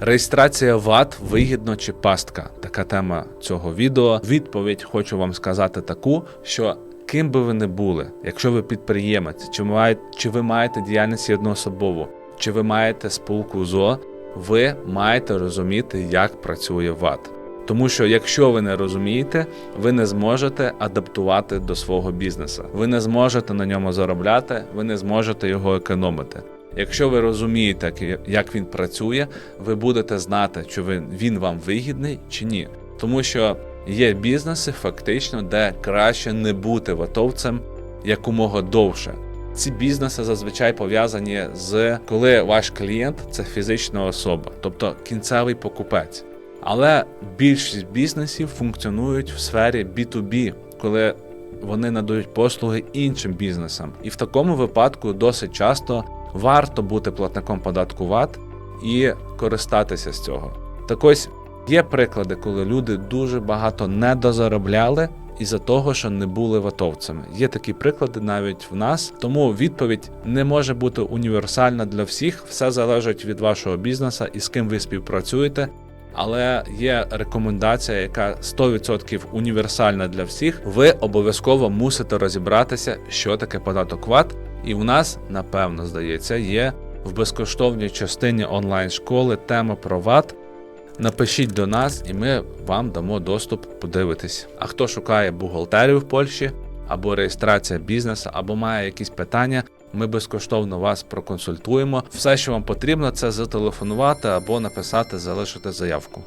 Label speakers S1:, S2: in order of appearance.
S1: Реєстрація ВАТ вигідно чи пастка? Така тема цього відео. Відповідь хочу вам сказати таку, що ким би ви не були, якщо ви підприємець, чи маєте, чи ви маєте діяльність одноособову, чи ви маєте спілку ЗО, ви маєте розуміти, як працює ВАТ. Тому що якщо ви не розумієте, ви не зможете адаптувати до свого бізнесу. Ви не зможете на ньому заробляти, ви не зможете його економити. Якщо ви розумієте, як- він працює, ви будете знати, чи він вам вигідний чи ні. Тому що є бізнеси, фактично, де краще не бути ватовцем якомога довше. Ці бізнеси зазвичай пов'язані з коли ваш клієнт це фізична особа, тобто кінцевий покупець. Але більшість бізнесів функціонують в сфері B2B, коли вони надають послуги іншим бізнесам. І в такому випадку досить часто варто бути платником податку ВАТ і користатися з цього. Так ось є приклади, коли люди дуже багато недозаробляли із-за того, що не були ватовцями. Є такі приклади навіть в нас. Тому відповідь не може бути універсальна для всіх. Все залежить від вашого бізнесу і з ким ви співпрацюєте. Але є рекомендація, яка 100% універсальна для всіх. Ви обов'язково мусите розібратися, що таке податок ВАТ. І в нас, напевно, здається, є в безкоштовній частині онлайн-школи тема про ВАТ. Напишіть до нас, і ми вам дамо доступ подивитись. А хто шукає бухгалтерію в Польщі або реєстрація бізнесу, або має якісь питання, ми безкоштовно вас проконсультуємо. Все, що вам потрібно, це зателефонувати або написати, залишити заявку.